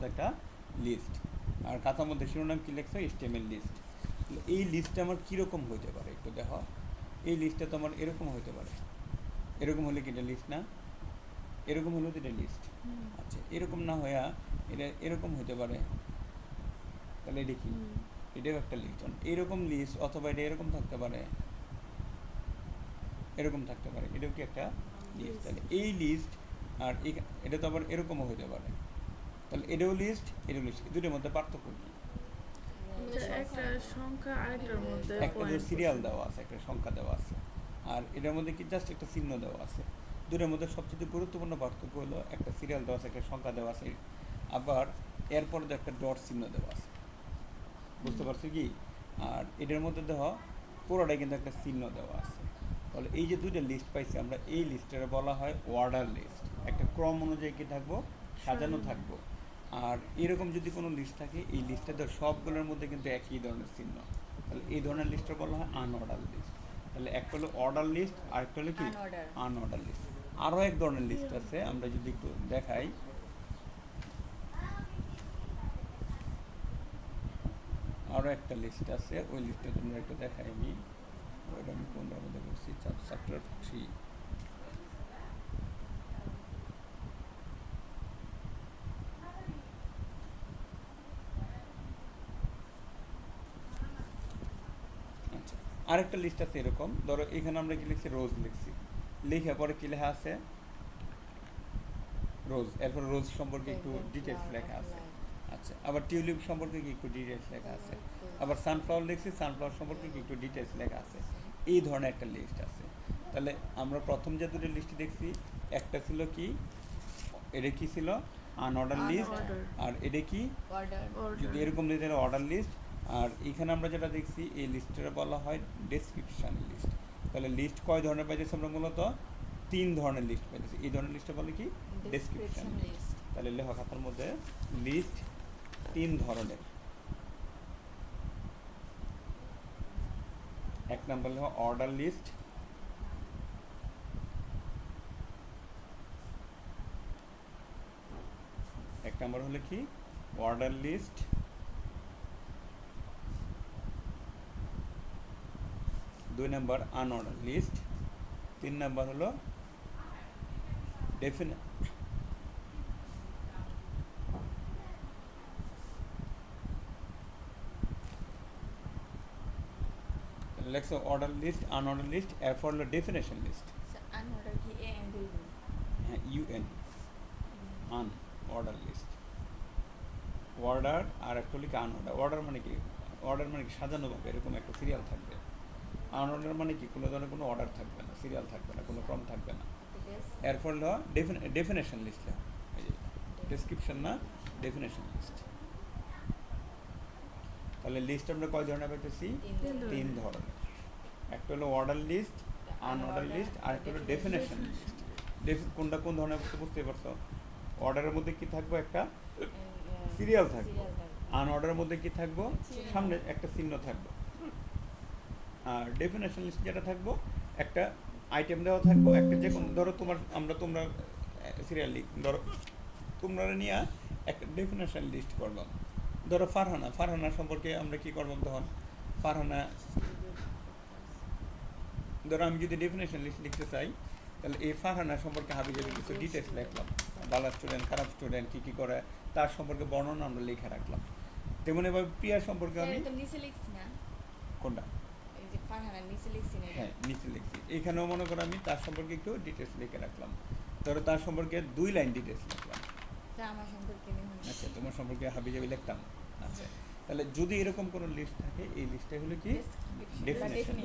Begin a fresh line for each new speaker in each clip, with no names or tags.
মধ্যে একটা লিস্ট আর খাতার মধ্যে শিরোনাম কী লিখছো? এস্টিএমএল লিস্ট এই লিস্টটা আমার কীরকম হইতে পারে একটু দেখো। এই লিস্টটা তো আমার এরকম হইতে পারে। এরকম হলে কি এটা লিস্ট না? এরকম হলেও তো এটা লিস্ট আচ্ছা এরকম না হইয়া এটা এরকম হতে পারে। তাহলে এটা কি? এটাও একটা লিস্ট এরকম লিস্ট অথবা এটা এরকম থাকতে পারে। এরকম থাকতে পারে। এটাও কি একটা লিস্ট তাহলে এই লিস্ট আর এটা তো আবার এরকমও হতে পারে। তাহলে এটাও লিস্ট এটাও লিস্ট দুটোর মধ্যে পার্থক্য কি?
আচ্ছা, একটা সংখ্যা আরেকটার মধ্যে
একটা সিরিয়াল দেওয়া আছে একটা সংখ্যা দেওয়া আছে। আর এটার মধ্যে কি জাস্ট একটা চিহ্ন দেওয়া আছে? দুটোর মধ্যে সবচেয়ে গুরুত্বপূর্ণ পার্থক্য হলো একটা সিরিয়াল দেওয়া আছে একটা সংখ্যা দেওয়া আছে আবার এরপর তো একটা ডট চিহ্ন দেওয়া আছে। বুঝতে পারছ কি? আর এটার মধ্যে দেখো পুরোটাই কিন্তু একটা চিহ্ন দেওয়া আছে। তাহলে এই যে দুইটা লিস্ট পাইছি আমরা এই লিস্টের বলা হয় অর্ডার লিস্ট একটা ক্রম অনুযায়ী কি থাকব? সাজানো। থাকব। আর এরকম যদি কোনো লিস্ট থাকে এই লিস্টটাতে সবগুলোর মধ্যে কিন্তু একই ধরনের চিহ্ন। তাহলে এই ধরনের লিস্টটা বলা হয় আনঅর্ডার লিস্ট তাহলে একটা হলো অর্ডার লিস্ট আর একটা হলো কি? আনঅর্ডার লিস্ট আরও এক ধরনের লিস্ট আছে আমরা যদি একটু দেখাই। আরও একটা লিস্ট আছে ওই লিস্টে তোমরা একটু দেখাই আমি। ওইটা আমি কোনটার মধ্যে করছি চ্যাপ্টার থ্রি আচ্ছা আরেকটা লিস্ট আছে এরকম। ধরো এখানে আমরা কি লিখছি? রোজ লিখছি। লিখে পরে কি লেখা আছে? রোজ। এরপর রোজ সম্পর্কে একটু ডিটেলস লেখা আছে। আচ্ছা আবার টিউলিপ সম্পর্কে কি একটু ডিটেলস লেখা আছে? আবার সানফ্লাওয়ার লিখছি সানফ্লাওয়ার সম্পর্কে কি একটু ডিটেলস লেখা আছে? এই ধরনের একটা লিস্ট আছে। তাহলে আমরা প্রথম যে দুটো লিস্ট দেখছি একটা ছিল কি? এটা কি ছিল? আনঅর্ডার লিস্ট আর এটা কি। যদি এরকম দিতে অর্ডার লিস্ট আর এখানে আমরা যেটা দেখছি এই লিস্টটা বলা হয় ডেসক্রিপশন লিস্ট তাহলে লিস্ট কয় ধরনের পাইতেছি আমরা মূলত? তিন ধরনের লিস্ট পাইতেছি এই ধরনের লিস্টটা বলে কি? ডেসক্রিপশন লিস্ট তাহলে লেখা খাতার মধ্যে লিস্ট তিন ধরনের। এক নম্বর লেখা অর্ডার লিস্ট এক নম্বর হলো কি? অর্ডার লিস্ট দুই নম্বর আনঅর্ডার লিস্ট তিন নম্বর হলো ডেফিনে লেখছো অর্ডার লিস্ট আনঅর্ডার লিস্ট এরপর হলো ডেফিনেশন লিস্ট
কি B.
হ্যাঁ U N un order list order আর একটা কি আনঅর্ডার অর্ডার মানে কি? অর্ডার মানে কি? সাজানো ভাবে এরকম একটা সিরিয়াল থাকবে। আনঅর্ডার মানে কি? কোনো ধরনের কোনো অর্ডার থাকবে না সিরিয়াল থাকবে না কোনো ক্রম থাকবে না. এরপর হলো ডেফিনেশন লিস্ট ডেসক্রিপশন না ডেফিনেশন লিস্ট তাহলে লিস্ট আমরা কয় ধরনের পাইতেছি?
তিন ধরনের।
তিন ধরনের। একটা হলো অর্ডার লিস্ট আনঅর্ডার লিস্ট আর একটা হলো ডেফিনেশন লিস্ট কোনটা কোন ধরনের বুঝতে বুঝতে পারছ? অর্ডারের মধ্যে কি থাকব একটা? সিরিয়াল থাকবে। আনঅর্ডারের মধ্যে কি থাকব? সামনে একটা চিহ্ন থাকবে। ডেফিনেশন লিস্ট যেটা থাকব একটা আইটেম দেওয়া থাকব একটা যে কোনো ধরো তোমার আমরা তোমরা সিরিয়াল লিখ ধরো তোমরা নিয়ে একটা ডেফিনেশন লিস্ট করলাম ধরো ফারহানা ফারহানা সম্পর্কে আমরা কি করলাম তখন? ফারহানা ধরো আমি যদি ডেফিনেশন লিস্ট লিখতে চাই তাহলে এই ফারহানা সম্পর্কে হাবি যদি কিছু ডিটেলস লিখলাম ভালো স্টুডেন্ট খারাপ স্টুডেন্ট কী কী করে তার সম্পর্কে বর্ণনা আমরা লিখে রাখলাম। তেমন এবার প্রিয়া সম্পর্কে আমি
লিখছি
কোনটা? হ্যাঁ নিচে লিখছি এখানেও মনে করো আমি তার সম্পর্কে একটু ডিটেলস লিখে রাখলাম। ধরো তার সম্পর্কে দুই লাইন ডিটেলস লিখলাম। আচ্ছা তোমার সম্পর্কে হাবি জাবি লিখতাম? আচ্ছা তাহলে যদি এরকম কোনো লিস্ট থাকে এই লিস্টটা হলো কি? ডেফিনেশন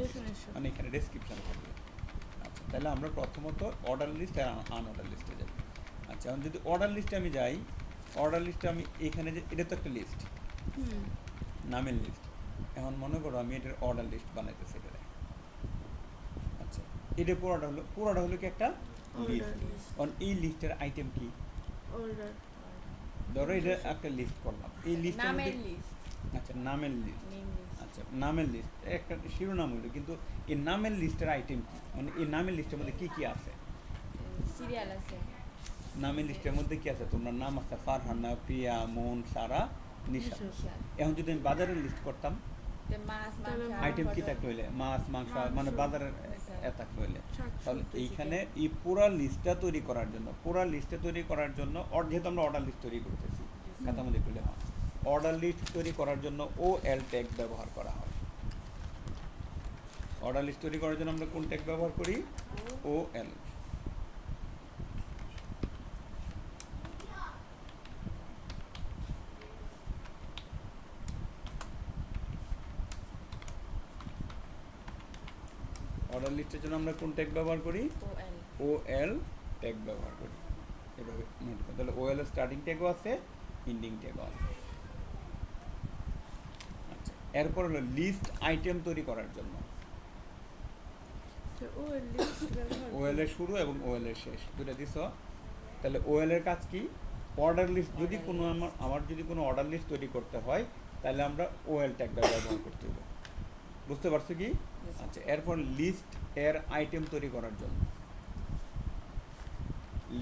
মানে এখানে ডেসক্রিপশন থাকবে আচ্ছা তাহলে আমরা প্রথমত অর্ডার লিস্ট আর আনঅর্ডার লিস্টে যাই। আচ্ছা এখন যদি অর্ডার লিস্টে আমি যাই অর্ডার লিস্টে আমি এখানে যে এটা তো একটা লিস্ট
হুম।
নামের লিস্ট এখন মনে করো আমি এটার অর্ডার লিস্ট বানাইতেছি এটা আচ্ছা এটা পুরোটা হলো পুরোটা হলো কি একটা? List
list।
এই লিস্টের আইটেম কি?
Order
ধরো এটা একটা লিস্ট করলাম। এই লিস্টের
নামের লিস্ট
আচ্ছা নামের লিস্ট আচ্ছা নামের লিস্ট একটা শিরোনাম হলো কিন্তু এই নামের লিস্টের আইটেম কি? মানে এই নামের লিস্টের মধ্যে কি কি আছে?
সিরিয়াল আছে।
নামের লিস্টের মধ্যে কি আছে? তোমরা নাম আছে ফারহানা প্রিয়া মন সারা। নিশা। এখন যদি আমি বাজারের লিস্ট করতাম আইটেম কি
কত-
থাকতে হইলে? মাছ মাংস মানে বাজারের
আচ্ছা।
এ থাকতে হইলে। তাহলে এইখানে এই পুরা লিস্টটা তৈরি করার জন্য পুরা লিস্টটা তৈরি করার জন্য যেহেতু আমরা অর্ডার লিস্ট তৈরি করতেছি কথা মধ্যে করলে হয় অর্ডার লিস্ট তৈরি করার জন্য ও এল ট্যাগ ব্যবহার করা হয়। অর্ডার লিস্ট তৈরি করার জন্য আমরা কোন ট্যাগ ব্যবহার করি? ও এল অর্ডার লিস্টের জন্য আমরা কোন ট্যাগ ব্যবহার করি? ও এল ট্যাগ ব্যবহার করি। এভাবে নোট করো তাহলে ও এল স্টার্টিং ট্যাগও আছে এন্ডিং ট্যাগও আছে। আচ্ছা এরপর হলো লিস্ট আইটেম তৈরি করার জন্য।
তো ও লিস্ট ব্যবহার
ও এল এর শুরু এবং ও এল এর শেষ। দুটা দিছ? তাহলে ও এল এর কাজ কি? অর্ডার লিস্ট যদি কোনো আমার আমার যদি কোনো অর্ডার লিস্ট তৈরি করতে হয় তাহলে আমরা ও এল ট্যাগটা ব্যবহার করতে হবে। বুঝতে পারছ কি. আচ্ছা এরপর লিস্ট এর আইটেম তৈরি করার জন্য।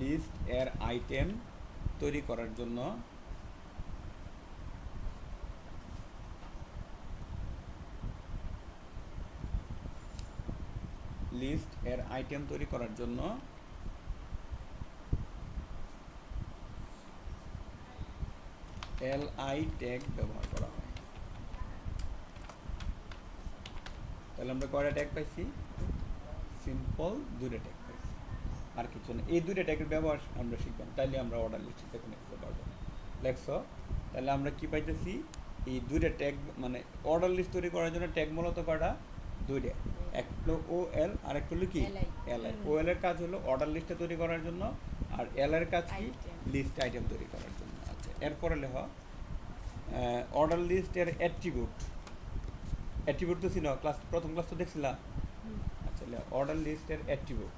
লিস্ট এর আইটেম তৈরি করার জন্য লিস্ট এর আইটেম তৈরি করার জন্য এল আই ট্যাগ ব্যবহার করা হয়। তাহলে আমরা কয়টা ট্যাগ পাইছি? সিম্পল দুইটা ট্যাগ পাইছি। আর কিছু না। এই দুইটা ট্যাগের ব্যবহার আমরা শিখলাম তাইলে আমরা অর্ডার লিস্টে দেখে নিতে পারব। লেখছো তাহলে আমরা কি পাইতেছি? এই দুইটা ট্যাগ মানে অর্ডার লিস্ট তৈরি করার জন্য ট্যাগ মূলত কয়টা দুইটা। এক হলো ও এল আর একটা হলো কি? এল আই ও এল এর কাজ হলো অর্ডার লিস্টটা তৈরি করার জন্য আর এল এর কাজ কি? লিস্ট আইটেম তৈরি করার জন্য। আচ্ছা এরপরে লেখ অর্ডার লিস্টের অ্যাট্রিবিউট অ্যাট্রিবিউট তো ছিল ক্লাস প্রথম ক্লাস তো দেখছিলা?
হুম।
আচ্ছা অর্ডার লিস্টের অ্যাট্রিবিউট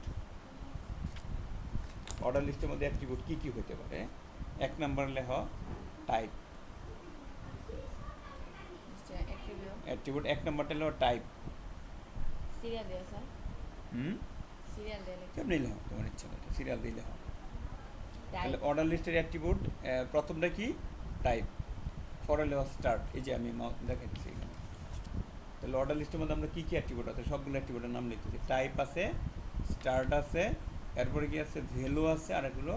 অর্ডার লিস্টের মধ্যে অ্যাট্রিবিউট কী কী হতে পারে? এক নম্বর লেখ টাইপ অ্যাট্রিবিউট এক নম্বরটা লেখ টাইপ
সিরিয়াল দেওয়া স্যার
হুম?
সিরিয়াল লিখতে
কেমনি লেখ তোমার ইচ্ছা মতো সিরিয়াল দিলে হয় তাহলে অর্ডার লিস্টের অ্যাট্রিবিউট প্রথমটা কি? টাইপ পরে লেওয়া স্টার্ট এই যে আমি দেখাচ্ছি তাহলে অর্ডার লিস্টের মধ্যে আমরা কী কী অ্যাট্রিবিউট আছে? সবগুলো অ্যাট্রিবিউটের নাম লিখতেছি। টাইপ আছে স্টার্ট আছে এরপরে কি আছে? ভ্যালু আছে আর এগুলো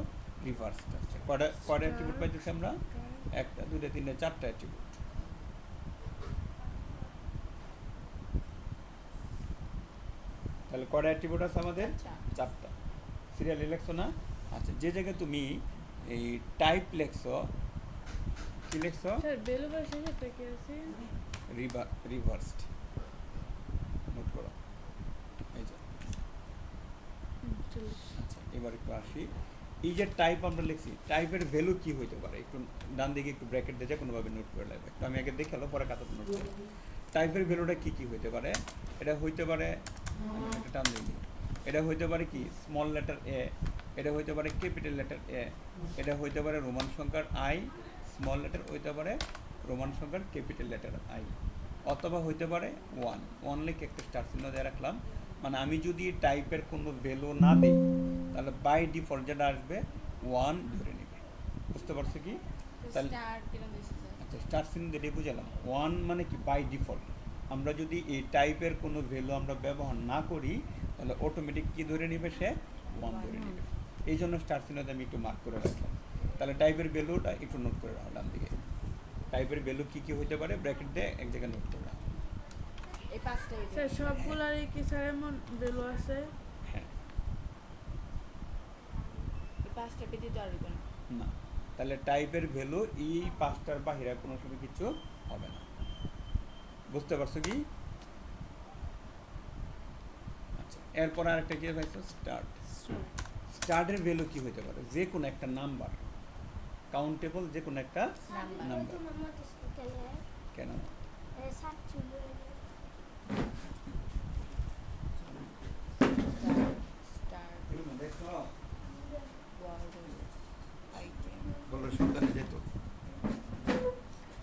রিভার্স আছে। কটা কয়টা অ্যাট্রিবিউট পাইতেছি আমরা? একটা দুইটা তিনটা চারটা অ্যাট্রিবিউট তাহলে কয়টা অ্যাট্রিবিউট আছে আমাদের? চারটা। সিরিয়ালি লেখছো না? আচ্ছা যে জায়গায় তুমি এই টাইপ লেখছো কি লেখছো? রিভার্সড নোট করো এই যে
হুম, চলো।
আচ্ছা এবার একটু আসি। এই যে টাইপ আমরা লিখছি টাইপের ভ্যালু কি হইতে পারে? একটু ডান দিকে একটু ব্র্যাকেট দিয়ে কোনোভাবে নোট করে লাগবে তো আমি আগে দেখে এলো পরে কাতাতে নোট করি টাইপের ভ্যালুটা কি কি হইতে পারে? এটা হইতে পারে একটা টান দিই। এটা হইতে পারে কি? স্মল লেটার এ এটা হইতে পারে ক্যাপিটাল লেটার এ এটা হইতে পারে রোমান সংখ্যার আই স্মল লেটার হইতে পারে রোমান সংখ্যার ক্যাপিটাল লেটার আই অথবা হইতে পারে ওয়ান ওয়ান লিখে একটা স্টার চিহ্ন দিয়ে রাখলাম। মানে আমি যদি টাইপের কোনো ভ্যালু না দিই তাহলে বাই ডিফল্ট যেটা আসবে ওয়ান ধরে নেবে। বুঝতে পারছ কি? তাহলে আচ্ছা স্টার চিহ্ন দিয়ে বুঝালাম। ওয়ান মানে কি? বাই ডিফল্ট আমরা যদি এই টাইপের কোনো ভ্যালু আমরা ব্যবহার না করি তাহলে অটোমেটিক কি ধরে নেবে সে? ওয়ান ধরে নেবে। এই জন্য স্টার চিহ্নতে আমি একটু মার্ক করে রাখলাম। তাহলে টাইপের ভ্যালুটা একটু নোট করে রাখলাম দিকে। টাইপের ভ্যালু কী কী হতে পারে? ব্র্যাকেট দিয়ে এক জায়গায় নোট করে রাখলাম।
সবগুলারই কি স্যার এমন বেলু আছে
হ্যাঁ
এই পাঁচটা ব্যতীত আর না।
না। তাহলে টাইপের ভ্যালু এই পাঁচটার বাহিরে কোনো সময় কিছু হবে না। বুঝতে পারছ কি? আচ্ছা এরপর আরেকটা কি পাইছো স্টার্ট স্টার্টের ভ্যালু কি হতে পারে? যে কোনো একটা নাম্বার কাউন্টেবল যে কোনো একটা
নাম্বার
নাম্বার কেন?
স্টার ওয়ার্ল্ড আইটেম
বলল সন্তানে যেত।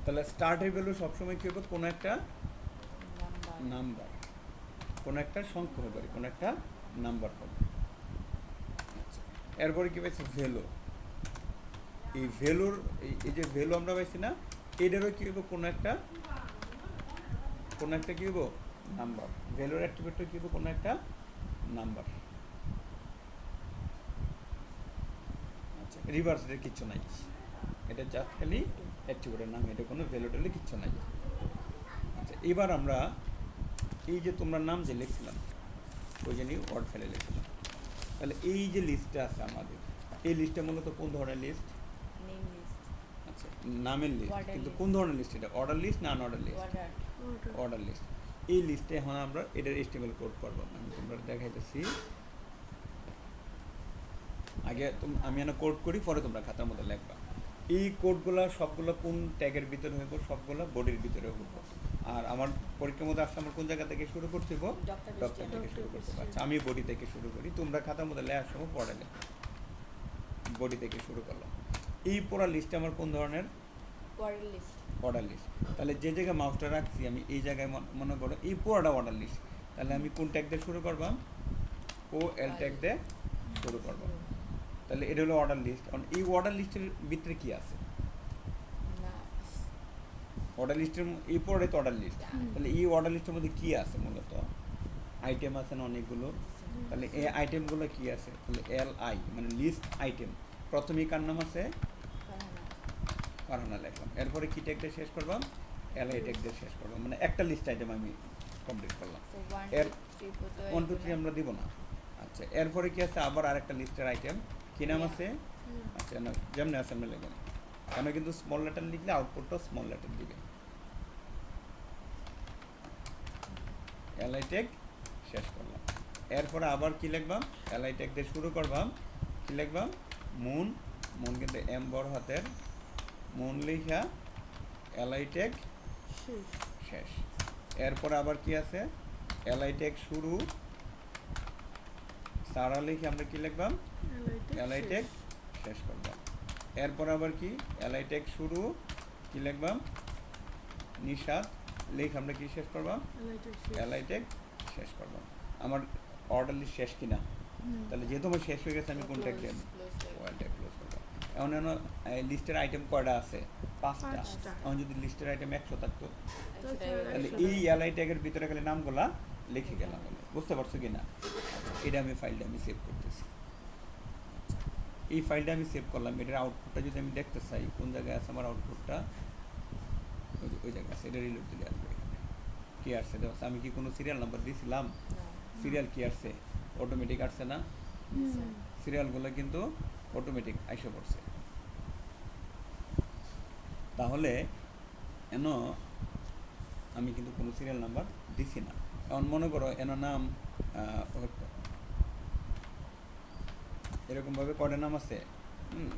তাহলে স্টার্টের ভ্যালু সবসময় কি হবে? কোনো একটা
নাম্বার
কোনো একটা সংখ্যা হতে পারে, কোনো একটা নাম্বার হবে। এরপরে কি পাইছে? ভ্যালু এই ভ্যালুর এই- যে ভ্যালু আমরা পাইছি না, এটারও কী হইব? কোনো একটা কোনো একটা কী হইব? নাম্বার ভ্যালুর অ্যাট্রিবিউটও কী হইব? কোনো একটা নাম্বার রিভার্স এর কিচ্ছু নাই। এটা জাস্ট খালি অ্যাট্রিবিউটের নাম এটা কোনো ভ্যালু ট্যালু কিচ্ছু নাই। আচ্ছা এবার আমরা এই যে তোমরা নাম যে লিখছিলাম ওই জন্যই ওয়ার্ড ফেলে লিখছিলাম। তাহলে এই যে লিস্টটা আছে আমাদের এই লিস্টটা মূলত কোন ধরনের লিস্ট আচ্ছা নামের লিস্ট কিন্তু কোন ধরনের লিস্ট এটা? অর্ডার লিস্ট না order list
order
order list এই লিস্টে এখন আমরা এটার এস্টিমেল কোড করব। আমি তোমরা দেখাইতেছি। আগে তোম- আমি এনে কোড করি পরে তোমরা খাতার মধ্যে লেখবা। এই কোডগুলো সবগুলো কোন ট্যাগের ভিতরে হইব সবগুলো বডির ভিতরে হইব। আর আমার পরীক্ষার মধ্যে আসলে আমার কোন জায়গা থেকে শুরু করতে হইব?
ডক্টর
থেকে শুরু করতে হবে আচ্ছা আমি বডি থেকে শুরু করি তোমরা খাতার মধ্যে লেখার সময় পড়ে লেখো। বডি থেকে শুরু করলাম। এই পড়া লিস্টে আমার কোন ধরনের?
পরের লিস্ট
অর্ডার লিস্ট তাহলে যে জায়গায় মাউসটা রাখছি আমি এই জায়গায় মন- মনে করো এই পুরোটা অর্ডার লিস্ট তাহলে আমি কোন ট্যাগ দিয়ে শুরু করবাম ও এল ট্যাগ দিয়ে শুরু করবাম তাহলে এটা হলো অর্ডার লিস্ট কারণ এই অর্ডার লিস্টের ভিতরে কি আছে? অর্ডার লিস্টের এই পরে তো অর্ডার লিস্ট তাহলে এই অর্ডার লিস্টের মধ্যে কি আছে মূলত? আইটেম আছে না অনেকগুলো? তাহলে এই আইটেমগুলো কি আছে? তাহলে এল আই মানে লিস্ট আইটেম প্রথমেই কার নাম আছে?
ফারহানা
লিখলাম। এরপরে কি ট্যাগ দিয়ে শেষ করবাম এল আই ট্যাগ দিয়ে শেষ করবাম মানে একটা লিস্ট আইটেম আমি কমপ্লিট করলাম।
সো 1
এর-
2 3 4 তো
ওয়ান টু থ্রি আমরা দিব না। আচ্ছা এরপরে কি আছে? আবার আরেকটা লিস্টের আইটেম কি নাম আছে? আচ্ছা না যেমনি আছে আমরা লিখবেন কেন কিন্তু স্মল লেটার লিখলে আউটপুটটা স্মল লেটার দিবে। এলআই টেক শেষ করলাম। এরপরে আবার কি লিখবাম? এলআই টেক দিয়ে শুরু করবাম। কি লিখবাম? মুন মুন কিন্তু এম বড় হাতের। মুন লিখা এলআই টেক
শেষ।
এরপর আবার কি আছে? এলআই টেক শুরু। সারা লিখে আমরা কি লিখবাম? এলআই টেক শেষ করবাম এরপর আবার কি? এলআই টেক শুরু কি লিখবাম? নিশাদ লিখ আমরা কি শেষ করবাম? এলআই টেক শেষ। করবাম। আমার অর্ডার লিস্ট শেষ কিনা? তাহলে যেহেতু আমার শেষ হয়ে গেছে আমি কোনটা
গেছে।
ওয়ালটা ক্লোজ করব। এমন এমন লিস্টের আইটেম কয়টা আছে? পাঁচটা। এখন যদি লিস্টের আইটেম একশো থাকতো। তাহলে। এই এলআই ট্যাগের ভিতরে খালি নামগুলা লিখে গেলাম বলে বুঝতে পারছ কি না এটা আমি ফাইলটা আমি সেভ করতেছি। এই ফাইলটা আমি সেভ করলাম এটার আউটপুটটা যদি আমি দেখতে চাই কোন জায়গায় আছে আমার আউটপুটটা ওই জায়গায় আছে এটা রিলোড দিলে আসবে কি আসছে দেখো আমি কি কোনো সিরিয়াল নাম্বার দিয়েছিলাম সিরিয়াল কি আসছে অটোমেটিক আসছে না? সিরিয়ালগুলো কিন্তু অটোমেটিক আইসে পড়ছে। তাহলে এন আমি কিন্তু কোনো সিরিয়াল নাম্বার দিছি না। এমন মনে করো এন নাম এরকমভাবে কয়টা নাম আছে?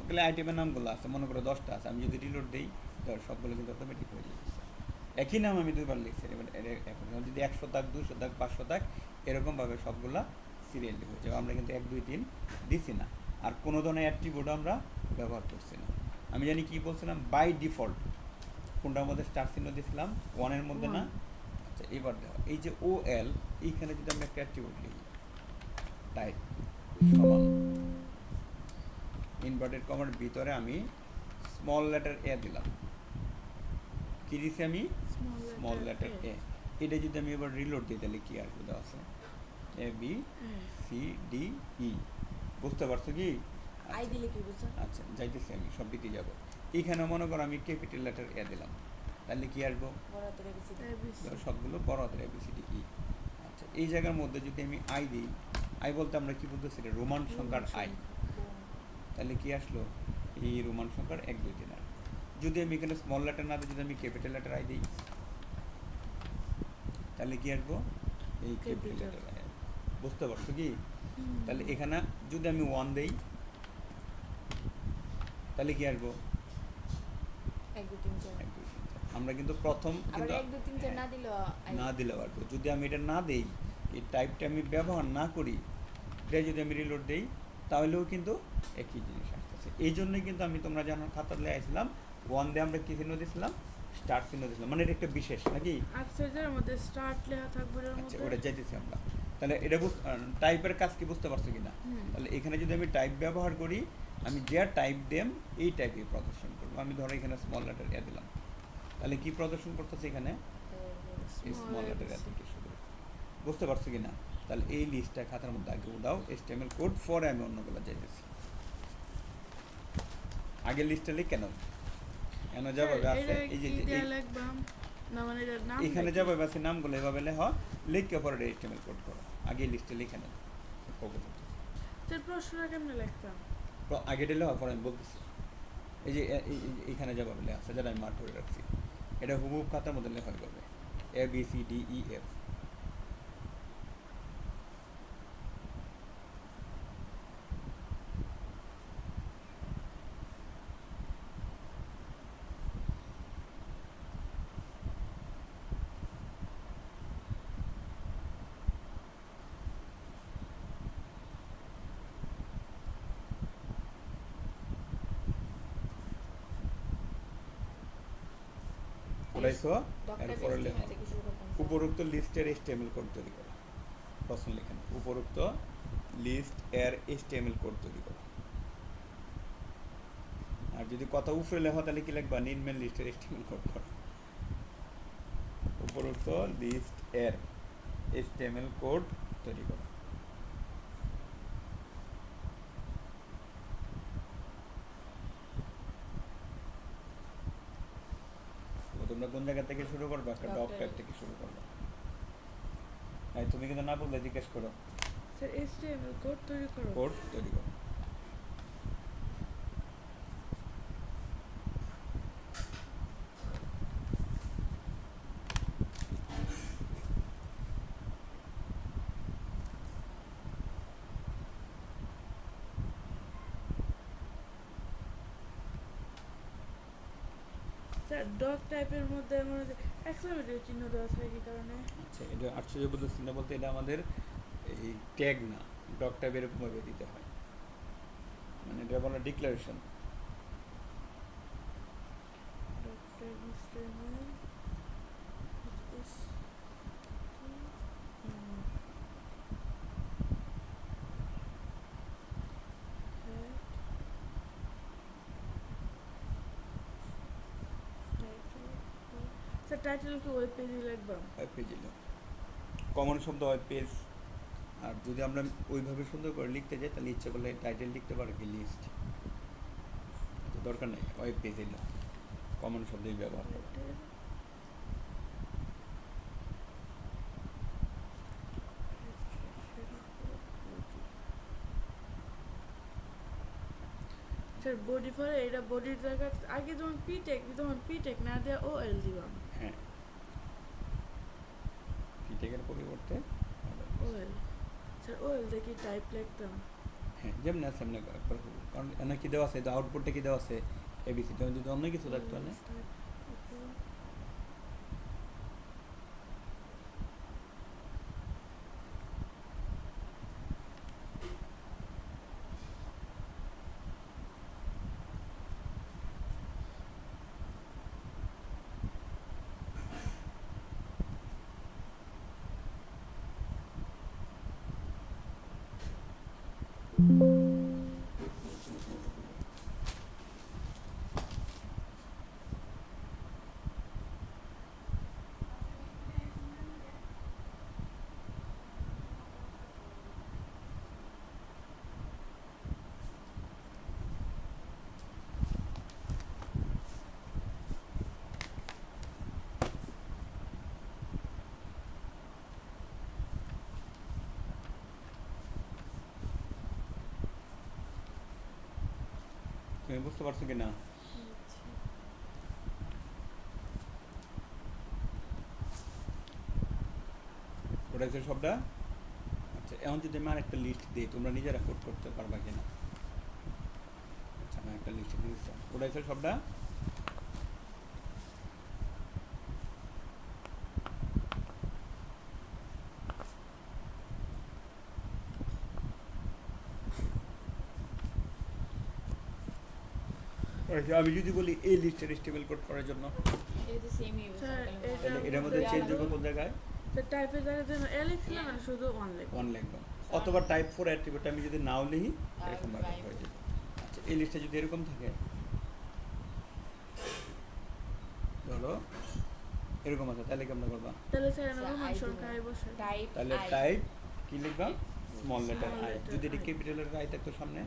ওগুলো আইটেমের নামগুলো আছে মনে করো দশটা আছে আমি যদি রিলোড দিই তাহলে সবগুলো কিন্তু অটোমেটিক হয়ে যাচ্ছে। একই নাম আমি দুইবার লিখছি এবার এখন যদি একশো তাক দুশো তাক পাঁচশো তাক এরকমভাবে সবগুলা সিরিয়ালি হয়ে যাবে। আমরা কিন্তু এক দুই তিন দিছি না। আর কোনো ধরনের অ্যাট্রিবিউট আমরা ব্যবহার করছি না। আমি জানি কি বলছিলাম? বাই ডিফল্ট কোনটার মধ্যে স্টার চিহ্ন দিয়েছিলাম ওয়ানের মধ্যে না? আচ্ছা এবার দেখো এই যে ও এল এইখানে যদি আমি একটা অ্যাট্রিবিউট লিখি টাইপ সমান। ইনভার্টেড কমার ভিতরে আমি স্মল লেটার এ দিলাম। কি দিছি আমি? স্মল লেটার এ এটা যদি আমি এবার রিলোড দিই তাহলে কি আসবে দেওয়া আছে? A B C D E বুঝতে পারছ কি?
আই
আচ্ছা।
দিলে কি বুঝছ?
আচ্ছা যাইতেছি আমি সব দিকে যাব। এইখানে মনে করো আমি ক্যাপিটাল লেটার এ দিলাম। তাহলে কি আসব? সবগুলো বড় হাতের এবিসিডি ই আচ্ছা এই জায়গার মধ্যে যদি আমি আই দিই আই বলতে আমরা কি বলতেছি এটা রোমান সংখ্যার আই তাহলে কি আসলো? এই রোমান সংখ্যার এক দুই তিন আর যদি আমি এখানে স্মল লেটার না দিই যদি আমি ক্যাপিটাল লেটার আই দিই তাহলে কি আসব? এই ক্যাপিটাল লেটার আই বুঝতে পারছ কি? তাহলে এখানে যদি আমি ওয়ান দেই তাহলে কি আসব। আমরা কিন্তু প্রথম
দিলেও
না দিলে পারব যদি আমি এটা না দেই এই টাইপটা আমি ব্যবহার না করি এটা যদি আমি রিলোড দেই তাহলেও কিন্তু একই জিনিস আসতেছে। এই জন্যই কিন্তু আমি তোমরা জানো খাতা লেগেছিলাম ওয়ান দিয়ে আমরা কি চিহ্ন দিয়েছিলাম স্টার চিহ্ন দিয়েছিলাম মানে এটা একটা বিশেষ নাকি?
আফসাইজের মধ্যে স্টার্ট লেখা থাকবে
আচ্ছা ওটা চাইতেছি আমরা। তাহলে এটা টাইপের কাজ কি বুঝতে পারছ কিনা। তাহলে এখানে যদি আমি টাইপ ব্যবহার করি আমি যে টাইপ দেম এই টাইপে প্রদর্শন করব। আমি ধরো এখানে স্মল লেটার এ দিলাম। তাহলে কি প্রদর্শন করতেছে এখানে? Small letter A. থেকে শুরু। বুঝতে পারছ কি না তাহলে এই লিস্টটা খাতার মধ্যে আগে উঠাও এসটিএমএল কোড পরে আমি অন্যগুলো যাইতেছি। আগের লিস্টটা লিখ কেন কেন যাবে আছে এই যে
মানে নাম
এখানে? যাবে আছে নামগুলো এভাবে লেখ লিখে পরে এসটিএমএল কোড করো। আগে লিস্টে লিখে নেন
স্যার প্রশ্নটা কেমনে লিখতাম?
আগে দিলে পরে আমি বলতেছি। এই যে এ- এই- এই- যাবে বলে আছে যেটা আমি মার্ক করে রাখছি এটা হুবুব খাতার মধ্যে লেখা হবে A B C D E F পড়াইছো এরপরে লেখা। উপরোক্ত লিস্টের এসটিএমএল কোড তৈরি করো। প্রশ্ন লেখেন উপরোক্ত লিস্ট এর এসটিএমএল কোড তৈরি করো। আর যদি কথা উপরে লেখা তাহলে কি লিখবা? নিম্নের লিস্টের এসটিএমএল কোড করো। উপরোক্ত লিস্ট এর এসটিএমএল কোড তৈরি করো তো তোমরা কোন জায়গা থেকে শুরু করবে? একটা ডক. টাইপ থেকে শুরু করবে। তুমি কিন্তু না বললে জিজ্ঞেস করো।
স্যার HTML কোড তৈরি করো।
কোড তৈরি করো
স্যার ডগ টাইপের মধ্যে আমার এক্সক্লামেটরি চিহ্ন দেওয়া থাকে এই কারণে।
আচ্ছা এটা আশ্চর্যবোধ চিহ্ন বলতে এটা আমাদের এই ট্যাগ না ডক এরকমভাবে দিতে হয়। মানে এটা বলা declaration
doctype HTML is sir title কি ওয়েব পেজে লিখবাম
ওয়েব পেজ কমন শব্দ হয় পেজ আর যদি আমরা ওইভাবে সুন্দর করে লিখতে যাই তাহলে ইচ্ছে করলে টাইটেল লিখতে পারো কি লিস্ট দরকার নেই ওয়েব পেজ কমন শব্দই ব্যবহার করো।
স্যার বডি ফলে এটা বডির জায়গা আগে যখন পিটেক তখন পিটেক না দেওয়া ও এল দিবাম
পিটেকের পরিবর্তে
ওয়েল স্যার ও এল দেখি টাইপ লিখতাম
হ্যাঁ যেমন আছে এমনি কারণ এনে কি দেওয়া আছে? আউটপুটটা কি দেওয়া আছে? এবিসি যদি অন্য কিছু থাকতো না thank you তুমি বুঝতে পারছ কি না ওটা হচ্ছে সবটা? আচ্ছা এখন যদি আমি আরেকটা লিস্ট দিই, তোমরা নিজেরা কোড করতে পারবা কিনা? আচ্ছা আমি একটা লিস্ট দিয়েছি ওটা হচ্ছে সবটা? আচ্ছা, আমি যদি বলি এই লিস্টের স্টেবল কোড করার জন্য। এটার মধ্যে চেঞ্জ হবে কোন জায়গায়?
স্যার টাইপের জায়গায় যেন এল লিখছিলাম মানে শুধু ওয়ান লিখ
ওয়ান লিখব অথবা টাইপ ফোর অ্যাট্রিবিউট আমি যদি নাও লিখি এরকম ভাবে হয়ে যাবে। আচ্ছা এই লিস্টটা যদি এরকম থাকে ধরো এরকম আছে তাহলে কেমন করবা?
তাহলে স্যার বসে।
টাইপ
তাহলে টাইপ কি লিখবা? স্মল লেটার আই যদি এটা ক্যাপিটাল লেটার আই থাকতো সামনে?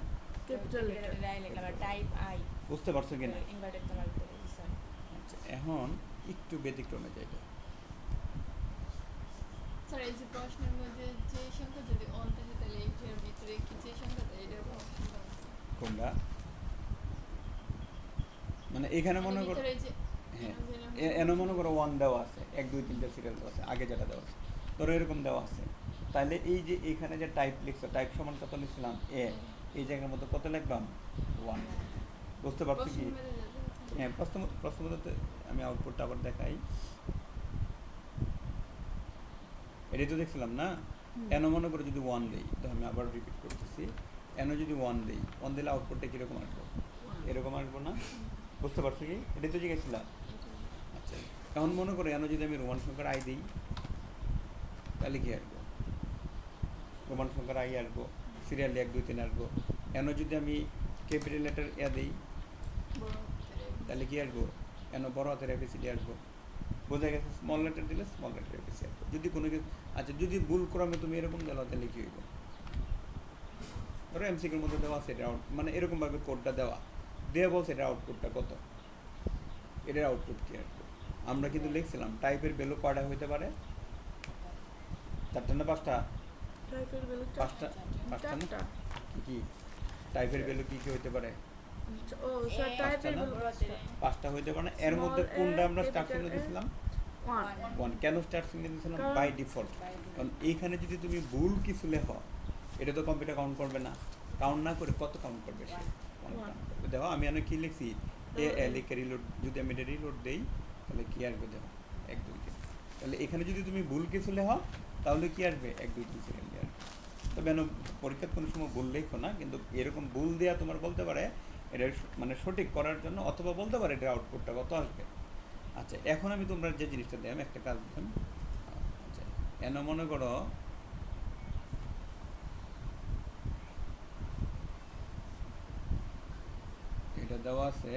ক্যাপিটাল লেটার
আই লিখলাম টাইপ আই
বুঝতে পারছ কিনা?
ইনভার্টেড কমার
আচ্ছা এখন একটু ব্যতিক্রমে যাইটা
স্যার এই যে প্রশ্নের মধ্যে যে সংখ্যা যদি অন থাকে তাহলে এইটার ভিতরে কি যে সংখ্যাটা এটার অপশন
কোনটা? মানে এখানে মনে করো
ভিতরে
হ্যাঁ এনে মনে করো ওয়ান দেওয়া আছে এক দুই তিনটে সিরিয়াল দেওয়া আছে আগে যেটা দেওয়া আছে। ধরো এরকম দেওয়া আছে। তাহলে এই যে এখানে যে টাইপ লিখছো টাইপ সমান কত লিখছিলাম? এ এই জায়গার মধ্যে কত লিখবাম? ওয়ান বুঝতে পারছ কি। হ্যাঁ প্রশ্ন প্রশ্ন আমি আউটপুটটা আবার দেখাই। এটাই তো দেখছিলাম না? এন মনে করে যদি ওয়ান দেই তো আমি আবার রিপিট করতেছি। এন যদি ওয়ান দেই ওয়ান দিলে আউটপুটটা কীরকম আসব? এরকম আসব না? বুঝতে পারছ কি? এটাই তো জিজ্ঞেসছিলাম আচ্ছা এখন মনে করো এন যদি আমি রোমান সংখ্যার আই দিই তাহলে কি আসব? রোমান সংখ্যার আই আসব সিরিয়াল এক, দুই, তিন আসব। এন যদি আমি ক্যাপিটাল লেটার এ দিই। তাহলে কি আসব? এন বড় হাতের এবিসিডি আসব? বোঝা গেছে স্মল লেটার দিলে small letter A B C আসব। যদি কোনো কিছু আচ্ছা যদি ভুল ক্রমে তুমি এরকম দিলো তাহলে কি হইব? ধরো এমসিকের মধ্যে দেওয়া সেটা আউট মানে এরকমভাবে কোডটা দেওয়া। দেওয়া বলছে, এটা আউটপুটটা কত? এটার আউটপুট কি আসবে? আমরা কিন্তু লিখছিলাম টাইপের ভ্যালু কয়টা হইতে পারে। চারটা না পাঁচটা?
টাইপের বেলা
পাঁচটা পাঁচটা না? কি? টাইপের ভ্যালু কি কি হইতে পারে?
ও স্যার টাইপের? বেলা
পাঁচটা। হইতে পারে না? এর মধ্যে কোনটা আমরা স্টার চিহ্ন দিয়েছিলাম
ওয়ান
ওয়ান কেন স্টার চিহ্ন দিয়েছিলাম বাই ডিফল্ট কারণ এইখানে যদি তুমি ভুল কিছু লেখো এটা তো কম্পিউটার কাউন্ট করবে না। কাউন্ট না করে কত কাউন্ট করবে সে। দেখো আমি অনেক কি লিখছি? এ এল
A.
কে রিলোড যদি আমি এটা রিলোড দেই তাহলে কি আসবে? দেখো এক দুই তাহলে এখানে যদি তুমি ভুল কিছু লেখো তাহলে কি আসবে? এক, দুই, তিন সেকেন্ড আসবে তবে কেন পরীক্ষার কোনো সময় ভুল লেখো না, কিন্তু এরকম ভুল দেওয়া তোমার বলতে পারে, এটা মানে সঠিক করার জন্য অথবা বলতে পারে এটা আউটপুটটা কত আসবে। আচ্ছা এখন আমি তোমরা যে জিনিসটা দিলাম একটা কাজ দিলাম আচ্ছা এন মনে করো, এটা দেওয়া আছে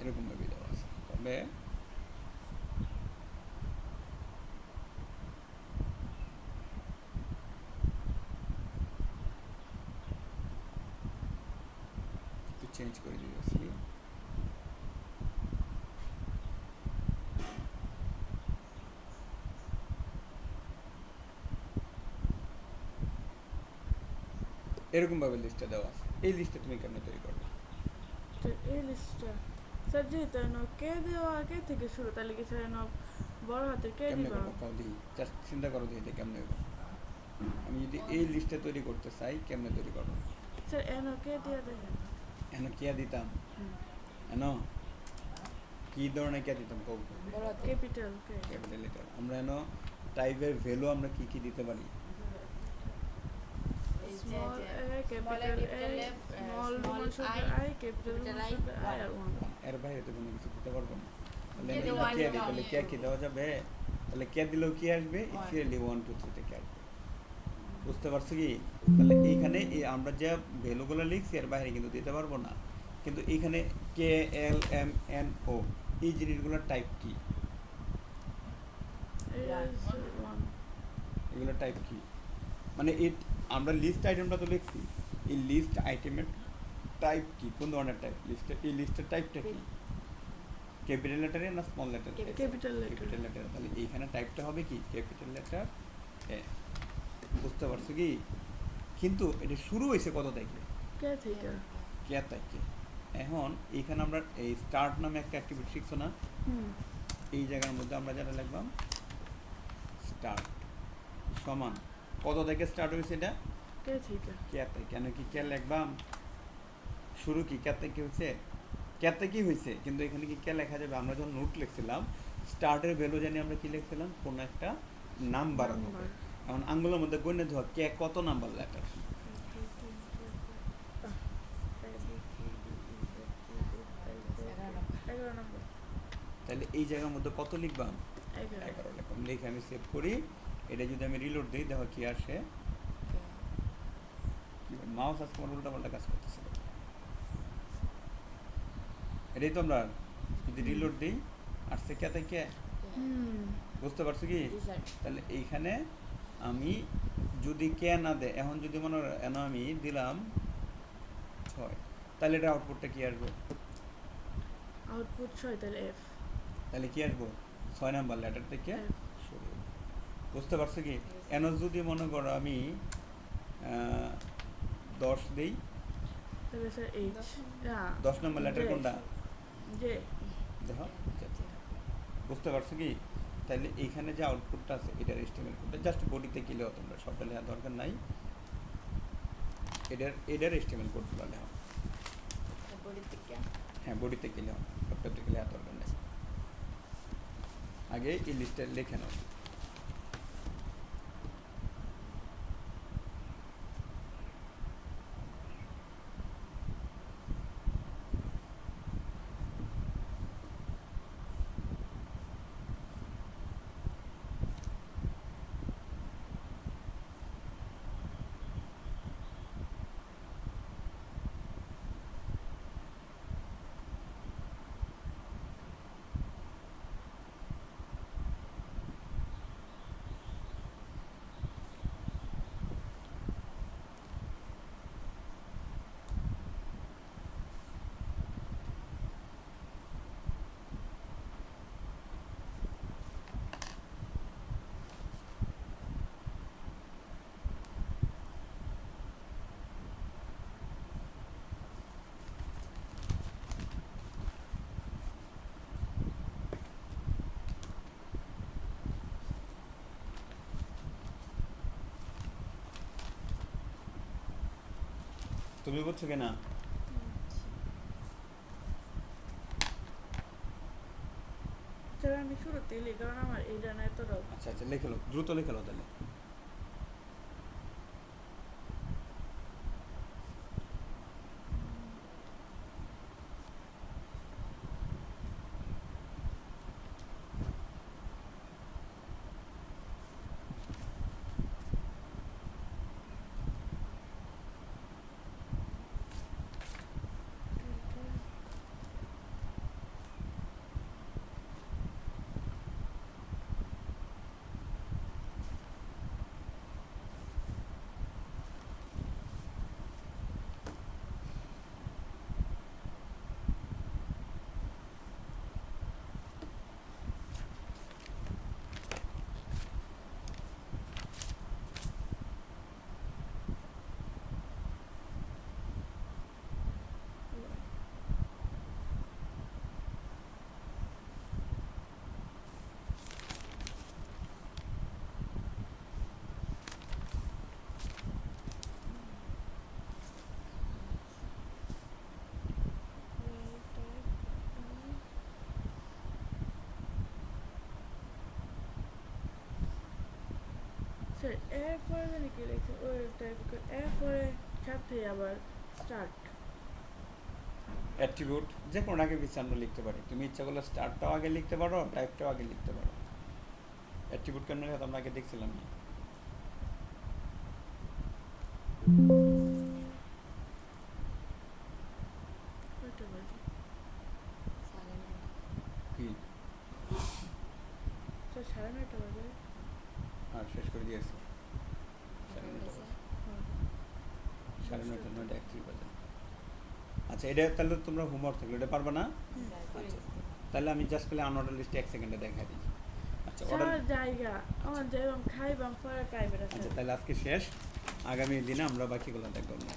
এরকম ভাবে দেওয়া আছে। তবে একটু চেঞ্জ করে দিয়েছি এরকম ভাবে লিস্টটা দেওয়া। এই লিস্টটা তুমি কেমনে তৈরি করবে?
তো এই লিস্টটা স্যার যেহেতু এন কে দেওয়া কে থেকে শুরু তাহলে কি স্যার বড় হাতের কে দিবা?
করব? দিই জাস্ট চিন্তা করো দিই এটা কেমনে হবে আমি যদি এই লিস্টটা তৈরি করতে চাই কেমনে তৈরি করব?
স্যার এন কে দিয়ে দেখেন
এন কিয়া দিতাম? এন? কি ধরনের দিতাম কৌ
বড় হাতের
ক্যাপিটাল কে?
ক্যাপিটাল লেটার আমরা এন টাইপের ভ্যালু আমরা কি কি দিতে পারি? এর বাইরে তো কোনো কিছু দিতে পারব না। তাহলে
কে
কে
দেওয়া
তাহলে কে কি দেওয়া যাবে? তাহলে কে দিলেও কি আসবে
One.
ওয়ান টু থ্রি থেকে আসবে। বুঝতে পারছ কি? তাহলে এইখানে এই আমরা যে ভ্যালুগুলো লিখছি এর বাইরে কিন্তু দিতে পারব না। কিন্তু এখানে কে এল এম এন ও এই জিনিসগুলোর টাইপ কি?
ওয়ান
এগুলোর টাইপ কি? মানে এই আমরা লিস্ট আইটেমটা তো লিখছি। এই লিস্ট আইটেমের টাইপ কি? কোন ধরনের টাইপ লিস্টের এই লিস্টের টাইপটা কি? ক্যাপিটাল লেটারে না small letter
capital letter
capital letter তাহলে এইখানে টাইপটা হবে কি? ক্যাপিটাল লেটার এ বুঝতে পারছ কি? কিন্তু এটা শুরু হয়েছে কত থেকে
কে থেকে?
কে থেকে এখন এইখানে আমরা এই স্টার্ট নামে একটা অ্যাক্টিভিটি শিখছো না? এই জায়গার মধ্যে আমরা যেটা লিখলাম স্টার্ট সমান। কত থেকে স্টার্ট হয়েছে এটা? কেন কি কে লিখবাম? শুরু কি ক্যাতে কি হয়েছে? ক্যাতে কি হয়েছে? কিন্তু এখানে কি কে লেখা যাবে? আমরা যখন নোট লিখছিলাম স্টার্টের ভ্যালু জানি আমরা কি লিখছিলাম? কোনো একটা নাম্বার এখন আঙ্গুলের মধ্যে গণ্য ধর কে কত নাম্বার লেটার তাহলে এই জায়গার মধ্যে কত লিখবাম?
এগারো।
লিখে আমি সেভ করি। এটা যদি আমি রিলোড দিই দেখো কি আসে। কি মাউস আজকে আমার উল্টাপাল্টা কাজ করতেছিল এটাই তো আমরা যদি রিলোড দিই আসছে কে থেকে বুঝতে পারছ কি? তাহলে এইখানে আমি যদি কে না দেয় এখন যদি মনে এন আমি দিলাম ছয় তাহলে এটা আউটপুটটা কি আসবে?
আউটপুট ছয় তাহলে এফ
তাহলে কি আসব? ছয় নাম্বার লেটার থেকে বুঝতে পারছ কি? এন যদি মনে করো আমি দশ দিই।
দশ
নম্বর। লেটার কোনটা? দেখো। বুঝতে পারছ কি? তাহলে এইখানে যে আউটপুটটা আছে এটার এস্টিমেট কোডটা জাস্ট বডিতে গেলেও তোমরা সবটা লেখা দরকার নাই। এটার এটার এস্টিমেট
করতে পারলে
হ্যাঁ বডিতে গেলে হবে। সবটা লেখা দরকার নেই। আগে এই লিস্টটা লিখে নাও। তুমি বুঝছ কিনা?
আমি শুরুতেই লিখলাম কারণ আমার এই জানা এত
আচ্ছা আচ্ছা লিখে লো দ্রুত লিখে লো তাহলে।
স্যার এর পরে জানি কি লিখছে টাইপের পরে সাথে আবার স্টার্ট
অ্যাট্রিবিউট যে কোনো আগে পিছিয়ে আমরা লিখতে পারি। তুমি ইচ্ছা করলে স্টারটাও আগে লিখতে পারো টাইপটাও আগে লিখতে পারো। অ্যাট্রিবিউট কেন আমরা আগে দেখছিলাম না। আচ্ছা এটা তাহলে তোমরা হোমওয়ার্ক থাকল এটা পারবে না? আচ্ছা। তাহলে আমি জাস্ট খালি আনঅর্ডার লিস্ট এক সেকেন্ডে দেখা দিই আচ্ছা অর্ডার
জায়গা আমার যাইবাম খাইবাম পরে পাইবে
আচ্ছা তাহলে আজকে শেষ। আগামী দিনে আমরা বাকিগুলো দেখব। না